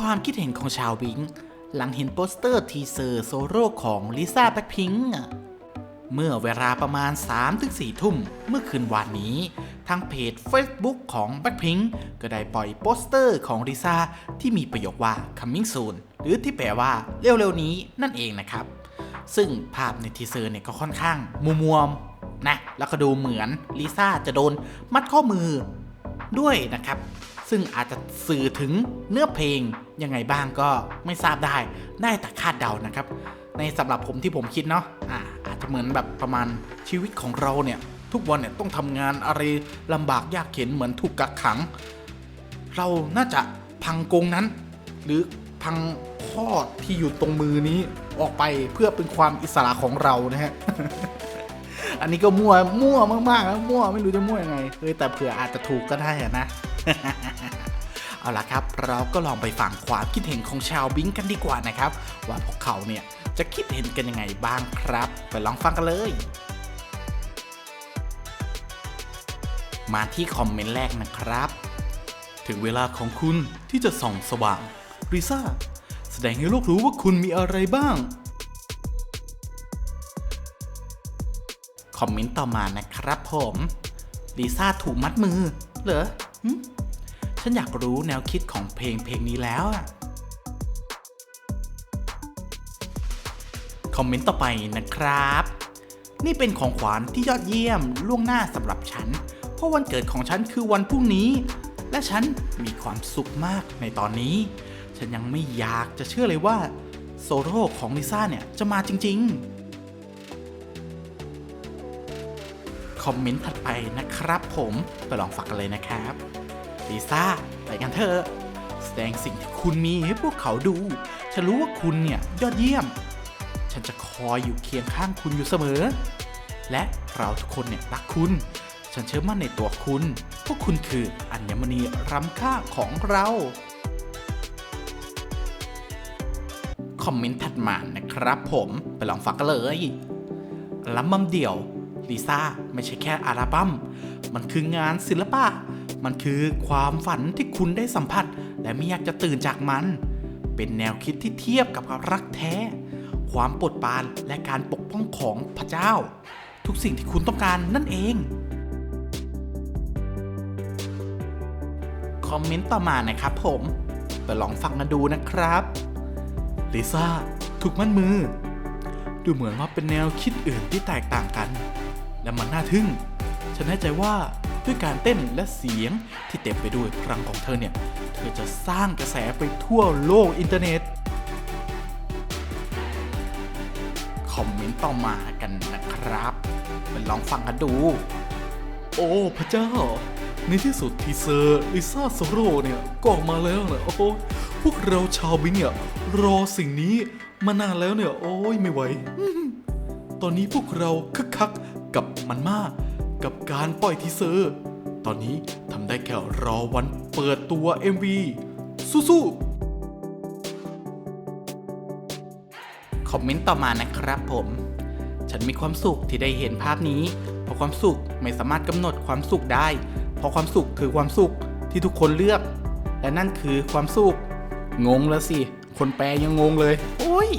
ความคิดเห็นของชาวบิง หลังเห็นโปสเตอร์ทีเซอร์โซโล่ของลิซ่าแบ็คพิงค์เมื่อเวลาประมาณ 3-4 ทุ่มเมื่อคืนวานนี้ ทางเพจ Facebook ของ Blackpink ก็ได้ปล่อยโปสเตอร์ของลิซ่าที่มีประโยคว่า coming soon หรือที่แปลว่าเร็วๆนี้นั่นเองนะครับ ซึ่งภาพในทีเซอร์เนี่ยก็ค่อนข้างมัวมๆนะแล้วก็ดูเหมือนลิซ่าจะโดนมัดข้อมือด้วยนะครับ ซึ่งอาจจะสื่อถึงเนื้อเพลงยังไงบ้างก็ไม่ทราบได้ ได้แต่คาดเดานะครับ ในสำหรับผมที่ผมคิดเนาะอ่าอาจจะเหมือนแบบประมาณชีวิตของเราเนี่ย ทุกวันเนี่ยต้องทำงานอะไรลำบากยากเข็นเหมือนถูกกักขัง เราน่าจะพังกงนั้น หรือพังข้อที่อยู่ตรงมือนี้ออกไปเพื่อเป็นความอิสระของเรานะฮะอันนี้ก็มั่วมั่วมากๆนะมั่วไม่รู้จะมั่วยังไงเฮ้ยแต่เผื่ออาจจะถูกก็ได้นะ เอาละครับ เราก็ลองไปฟังความคิดเห็นของชาวบิงกันดีกว่านะครับ ว่าพวกเขาเนี่ยจะคิดเห็นกันยังไงบ้างครับ ไปลองฟังกันเลย มาที่คอมเมนต์แรกนะครับ ถึงเวลาของคุณที่จะส่องสว่างริซ่าแสดงให้โลกรู้ว่าคุณมีอะไรบ้าง คอมเมนต์ต่อมานะครับผมลิซ่าถูกมัดมือ เหรอ ฉันอยากรู้แนวคิดของเพลงเพลงนี้แล้วอะคอมเมนต์ต่อไปนะครับ นี่เป็นของขวัญที่ยอดเยี่ยมล่วงหน้าสำหรับฉัน เพราะวันเกิดของฉันคือวันพรุ่งนี้ และฉันมีความสุขมากในตอนนี้ ฉันยังไม่อยากจะเชื่อเลยว่าโซโล่ของลิซ่าเนี่ยจะมาจริง ๆ คอมเมนต์ถัดไปนะครับผมไปลองฟังกันเลยนะครับลิซ่าไปกันเถอะแสดงสิ่งที่คุณมีให้พวกเขาดู ฉันรู้ว่าคุณเนี่ยยอดเยี่ยม ฉันจะคอยอยู่เคียงข้างคุณอยู่เสมอ และเราทุกคนเนี่ยรักคุณ ฉันเชื่อมั่นในตัวคุณ พวกคุณคืออัญมณีล้ำค่าของเรา คอมเมนต์ถัดมานะครับผม ไปลองฟังกันเลยอัลบั้มเดี่ยว ลิซ่าไม่ใช่แค่อัลบั้ม มันคืองานศิลปะ มันคือความฝันที่คุณได้สัมผัส และไม่อยากจะตื่นจากมัน เป็นแนวคิดที่เทียบกับรักแท้ ความปวดปานและการปกป้องของพระเจ้า ทุกสิ่งที่คุณต้องการนั่นเอง คอมเมนต์ต่อมานะครับผมไปลองฟังกันดูนะครับลิซ่าถูกมัดมือ ดูเหมือนว่าเป็นแนวคิดอื่นที่แตกต่างกัน และมันน่าทึ่ง ฉันแน่ใจว่าด้วยการเต้นและเสียงที่เต็มไปด้วยพลังของเธอเนี่ย เธอจะสร้างกระแสไปทั่วโลกอินเทอร์เน็ต คอมเมนต์ต่อมากันนะครับไปลองฟังกันดู โอ้ พระเจ้า ในที่สุดทีเซอร์ลิซ่าโซโรเนี่ยก็ออกมาแล้วนะโอ้พวกเราชาวบิงเนี่ยรอสิ่งนี้มานานแล้วเนี่ย โอ้ยไม่ไหว ตอนนี้พวกเราคึกคัก กับมันมาก กับการปล่อยทีเซอร์ ตอนนี้ทำได้แค่รอวันเปิดตัว MV สู้ๆคอมเมนต์ต่อมานะครับผม ฉันมีความสุขที่ได้เห็นภาพนี้ เพราะความสุขไม่สามารถกำหนดความสุขได้ เพราะความสุขคือความสุขที่ทุกคนเลือก และนั่นคือความสุข งงแล้วสิ คนแปลยังงงเลย โอ้ย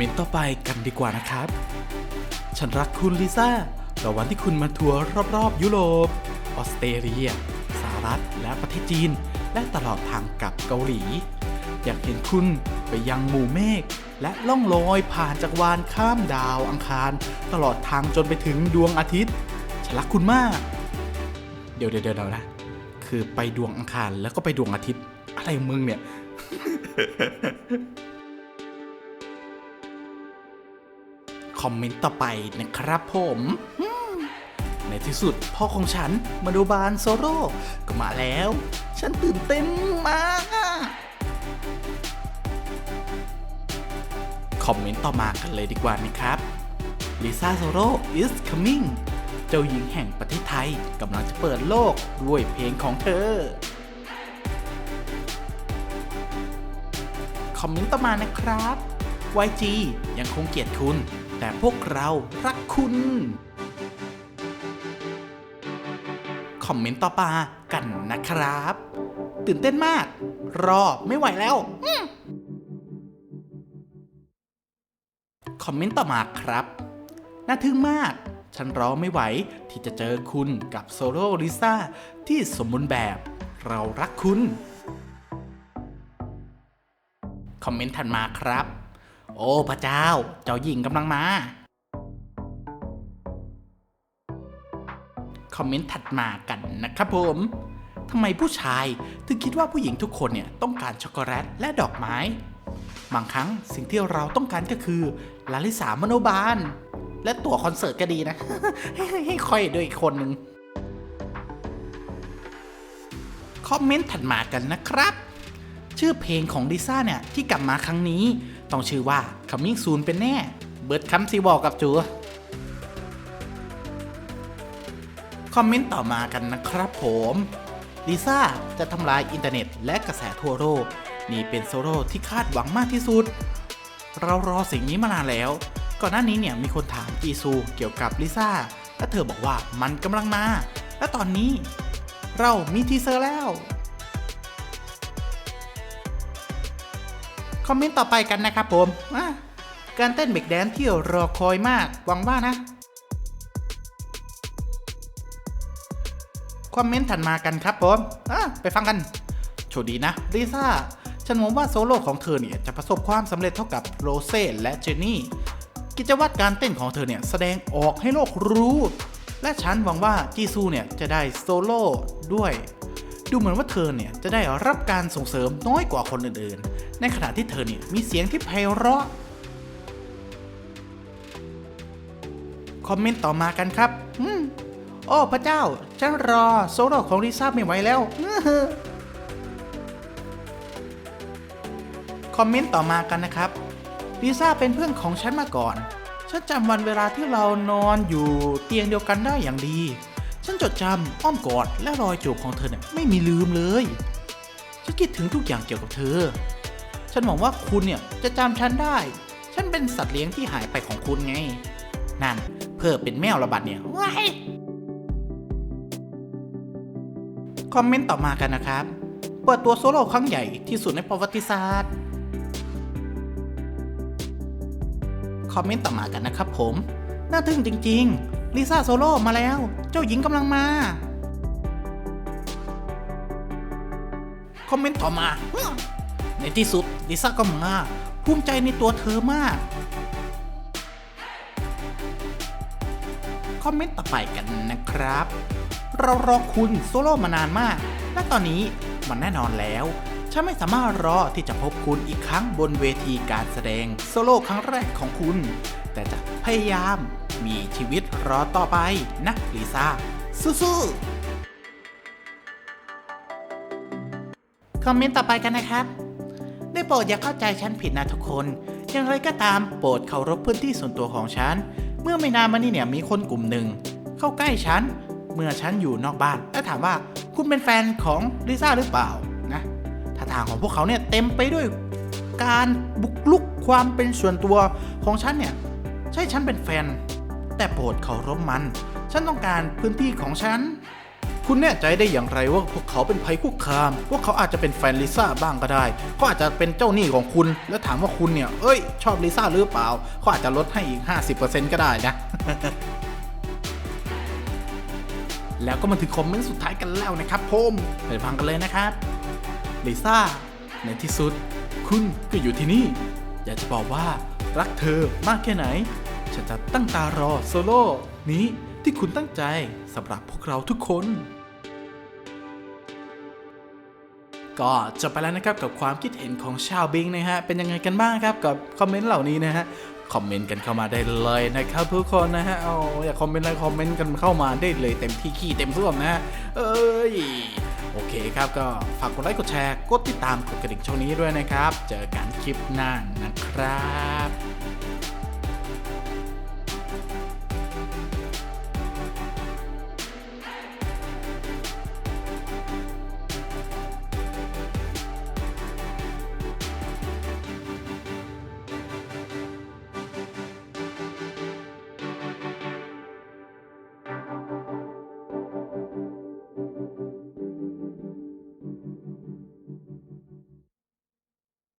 มเมนต์ต่อไปกันดีกว่านะครับ ฉันรักคุณลิซ่าระวันที่คุณมาทัวร์รอบๆ ยุโรป ออสเตรเลีย สหรัฐ และประเทศจีน และตลอดทางกลับเกาหลี อยากเห็นคุณไปยังหมู่เมฆและล่องลอยผ่านจักรวาลข้ามดาวอังคาร ตลอดทางจนไปถึงดวงอาทิตย์ ฉันรักคุณมาก เดี๋ยวเดี๋ยวเดี๋ยวนะ คือไปดวงอังคารแล้วก็ไปดวงอาทิตย์ อะไรมึงเนี่ย คอมเมนต์ต่อไปนะครับผมมในที่สุดพ่อของฉันมาดูบานโซโร่ก็มาแล้ว ฉันตื่นเต้นมาก คอมเมนต์ต่อมากันเลยดีกว่านะครับลิซ่าโซโร่ is coming เจ้าหญิงแห่งประเทศไทยกำลังจะเปิดโลกด้วยเพลงของเธอ คอมเมนต์ต่อมานะครับ YG ยังคงเกลียดคุณ แต่พวกเรารักคุณ คอมเมนต์ต่อมากันนะครับ ตื่นเต้นมาก รอไม่ไหวแล้วคอมเมนต์ต่อมาครับ น่าทึ่งมาก ฉันรอไม่ไหวที่จะเจอคุณกับโซโล่ลิซ่าที่สมบูรณ์แบบ เรารักคุณ คอมเมนต์ถัดมาครับ โอ้พระเจ้า เจ้าหญิงกำลังมา คอมเมนต์ถัดมากันนะครับผมทำไมผู้ชายถึงคิดว่าผู้หญิงทุกคนเนี่ยต้องการช็อกโกแลตและดอกไม้ บางครั้งสิ่งที่เราต้องการก็คือลาลิสามโนบาล และตั๋วคอนเสิร์ตก็ดีนะ ให้ค่อยด้วยอีกคนหนึ่งคอมเมนต์ถัดมากันนะครับ ชื่อเพลงของลิซ่าเนี่ยที่กลับมาครั้งนี้ ต้องชื่อว่า Coming Soon เป็นแน่ เบิร์ดคัมซีบอกกับจูคอมเมนต์ต่อมากันนะครับผมลิซ่าจะทำลายอินเทอร์เน็ตและกระแสทั่วโลกนี่เป็นโซโล่ที่คาดหวังมากที่สุด เรารอสิ่งนี้มานานแล้ว ก่อนหน้านี้เนี่ยมีคนถามจีซูเกี่ยวกับลิซ่าและเธอบอกว่ามันกำลังมา และตอนนี้ เรามีทีเซอร์แล้ว อมเมนต์ต่อไปกันนะครับผมการเต้นเบรกแดนที่รอคอยมาก หวังว่านะ คอมเมนต์ถัดมากันครับผมไปฟังกัน โชคดีนะลิซ่า ฉันมองว่าโซโล่ของเธอเนี่ยจะประสบความสำเร็จเท่ากับโรเซ่และเจนนี่ กิจวัตรการเต้นของเธอเนี่ยแสดงออกให้โลกรู้ และฉันหวังว่าจีซูเนี่ยจะได้โซโล่ด้วย ดูเหมือนว่าเธอเนี่ยจะได้รับการส่งเสริมน้อยกว่าคนอื่นๆ ในขณะที่เธอเนี่ยมีเสียงที่ไพเราะ คอมเมนต์ต่อมากันครับ อืม โอ้พระเจ้า ฉันรอโซโล่ของลิซ่าไม่ไหวแล้ว คอมเมนต์ต่อมากันนะครับลิซ่าเป็นเพื่อนของฉันมาก่อน ฉันจำวันเวลาที่เรานอนอยู่เตียงเดียวกันได้อย่างดี ฉันจดจำอ้อมกอดและรอยจูบของเธอเนี่ยไม่มีลืมเลย ฉันคิดถึงทุกอย่างเกี่ยวกับเธอ ฉันหวังว่าคุณเนี่ยจะจำฉันได้ ฉันเป็นสัตว์เลี้ยงที่หายไปของคุณไง นั่นเพื่อเป็นแมวระบาดเนี่ยว้ายคอมเมนต์ต่อมากันนะครับ เปิดตัวโซโล่ครั้งใหญ่ที่สุดในประวัติศาสตร์ คอมเมนต์ต่อมากันนะครับผม น่าทึ่งจริง ๆ ลิซ่าโซโล่มาแล้ว เจ้าหญิงกำลังมา คอมเมนต์ต่อมา ในที่สุด ลิซ่าก็มาภูมิใจในตัวเธอมาก คอมเมนต์ต่อไปกันนะครับ เรารอคุณโซโล่มานานมาก และตอนนี้มันแน่นอนแล้วฉันไม่สามารถรอที่จะพบคุณอีกครั้งบนเวทีการแสดงโซโล่ครั้งแรกของคุณ แต่จะพยายามมีชีวิตรอต่อไปนะลิซ่าสู้ๆคอมเมนต์ต่อไปกันนะครับ ได้โปรดอย่าเข้าใจฉันผิดนะทุกคน อย่างไรก็ตามโปรดเคารพพื้นที่ส่วนตัวของฉัน เมื่อไม่นานมานี้เนี่ยมีคนกลุ่มหนึ่ง เข้าใกล้ฉัน เมื่อฉันอยู่นอกบ้าน และถามว่าคุณเป็นแฟนของลิซ่าหรือเปล่านะท่าทางของพวกเขาเนี่ยเต็มไปด้วยการบุกลุกความเป็นส่วนตัวของฉันเนี่ยใช่ฉันเป็นแฟน แต่โปรดเคารพมัน ฉันต้องการพื้นที่ของฉัน คุณแน่ใจได้อย่างไรว่าพวกเขาเป็นภัยคุกคาม พวกเขาอาจจะเป็นแฟนลิซ่าบ้างก็ได้เขาอาจจะเป็นเจ้าหนี้ของคุณ แล้วถามว่าคุณเนี่ย เอ้ย ชอบลิซ่าหรือเปล่า เขาอาจจะลดให้อีก 50%ก็ได้นะแล้วก็มาถึงคอมเมนต์สุดท้ายกันแล้วนะครับผมไปฟังกันเลยนะครับลิซ่า ในที่สุด คุณก็อยู่ที่นี่ อยากจะบอกว่ารักเธอมากแค่ไหน ฉันจะตั้งตารอโซโล่นี้ที่คุณตั้งใจสำหรับพวกเราทุกคน ก็จบไปแล้วนะครับกับความคิดเห็นของชาวบิงนะฮะเป็นยังไงกันบ้างครับกับคอมเมนต์เหล่านี้นะฮะคอมเมนต์กันเข้ามาได้เลยนะครับทุกคนนะฮะเอาอยากคอมเมนต์อะไรคอมเมนต์กันเข้ามาได้เลยเต็มที่ขี้เต็มส่วมนะฮะเอ้ยโอเคครับก็ฝากกดไลค์กดแชร์กดติดตามกดกระดิ่งช่องนี้ด้วยนะครับ เจอกันคลิปหน้านะครับ